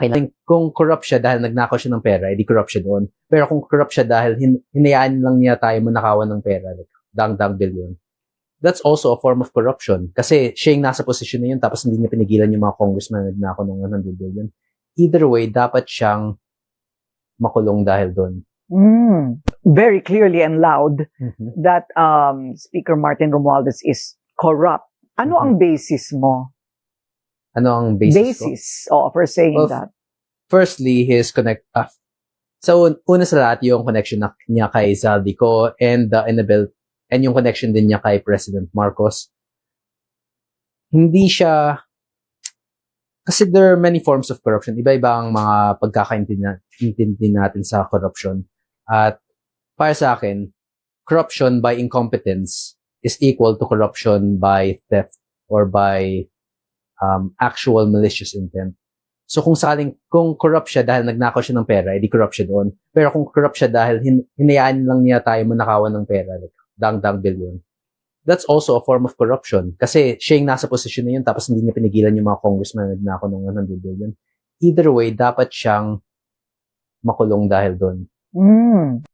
okay lang. Kung corrupt siya dahil nagnakaw siya ng pera, edi corrupt siya doon. Pero kung corrupt siya dahil hin- hinayaan lang niya tayo manakawan ng pera, like dang-dang billion, that's also a form of corruption. Kasi siya yung nasa posisyon na yun, tapos hindi niya pinigilan yung mga congressman na nagnakaw ng 100 billion. Either way, dapat siyang makulong dahil doon. Mm. Very clearly and loud that um, Speaker Martin Romualdez is corrupt. Ano Mhm. ang basis mo? Ano ang basis, ko? Basis, oh, for saying Well, that. firstly, his connect, ah, so una sa lahat yung connection na, niya kay Zaldico and the Annabelle, and yung connection din niya kay President Marcos. Hindi siya, kasi there are many forms of corruption. Iba-iba ang mga pagkakaintindi natin sa corruption. At para sa akin, corruption by incompetence is equal to corruption by theft or by um, actual malicious intent. So kung sakaling, kung corrupt siya dahil nagnakaw siya ng pera, edi corrupt siya doon. Pero kung corrupt siya dahil hin- hinayaan lang niya tayo manakawan ng pera, like dang-dang billion, that's also a form of corruption. Kasi siya yung nasa posisyon na yun, tapos hindi niya pinigilan yung mga congressman na nagnakaw ng 100 billion. Either way, dapat siyang makulong dahil doon. Mm.